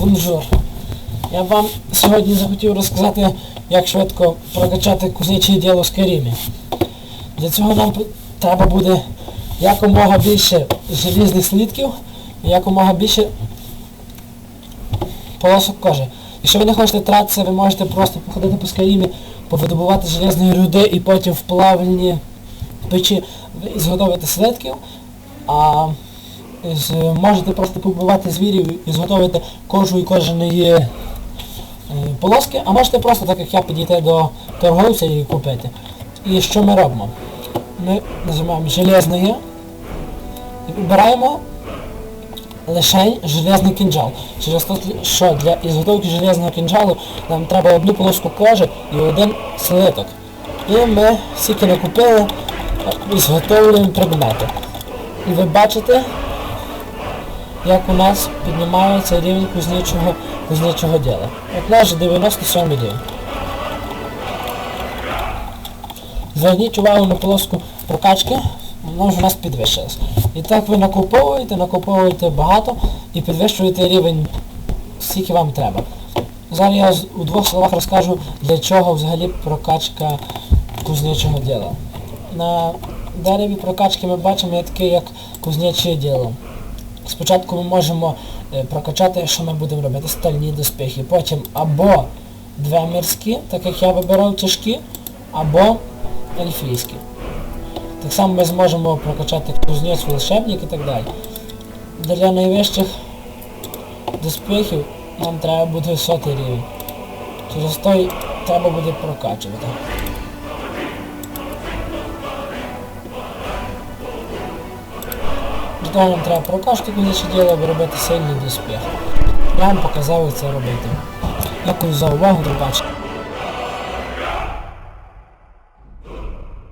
Бонжур. Я вам сьогодні захотів розказати, як швидко прокачати кузнече діло з Керімі. Для цього нам треба буде якомога більше желізних слідків і якомога більше полосок кожи. Якщо ви не хочете тратитися, ви можете просто походити по Скарімі, повидобувати железної руди і потім в плавильні печі ви зготовити слитків, а можете просто побивати звірів і зготовити кожу і кожаної е, полоски, а можете просто, так як я, підійти до торговця і купити. І що ми робимо? Ми нажимаємо железне і вибираємо лише железний кінжал. Через те, що для ізготовки железного кінжалу нам треба одну полоску кожи і один слиток. І ми стільки накупили і зготовлюємо предмети. І ви бачите, як у нас піднімається рівень кузнечого, кузнечого діла. От наш 97 рівень. Зверніть увагу на полоску прокачки, вона вже у нас підвищилась. І так ви накуповуєте, накуповуєте багато і підвищуєте рівень, скільки вам треба. Зараз я у двох словах розкажу, для чого взагалі прокачка кузнечого діла. На дереві прокачки ми бачимо є таке, як кузнече діло. Спочатку ми можемо е, прокачати, що ми будемо робити, стальні доспіхи. Потім або двемірські, так як я вибирав тяжкі, або ельфійські. Так само ми зможемо прокачати кузнець, волшебник і так далі. Для найвищих доспіхів нам треба буде сотий рівень. Через той треба буде прокачувати. Для тому треба прокачати кузнече діло, аби робити сильний доспіх. Я вам показав як це робити. Дякую за увагу, до побачення.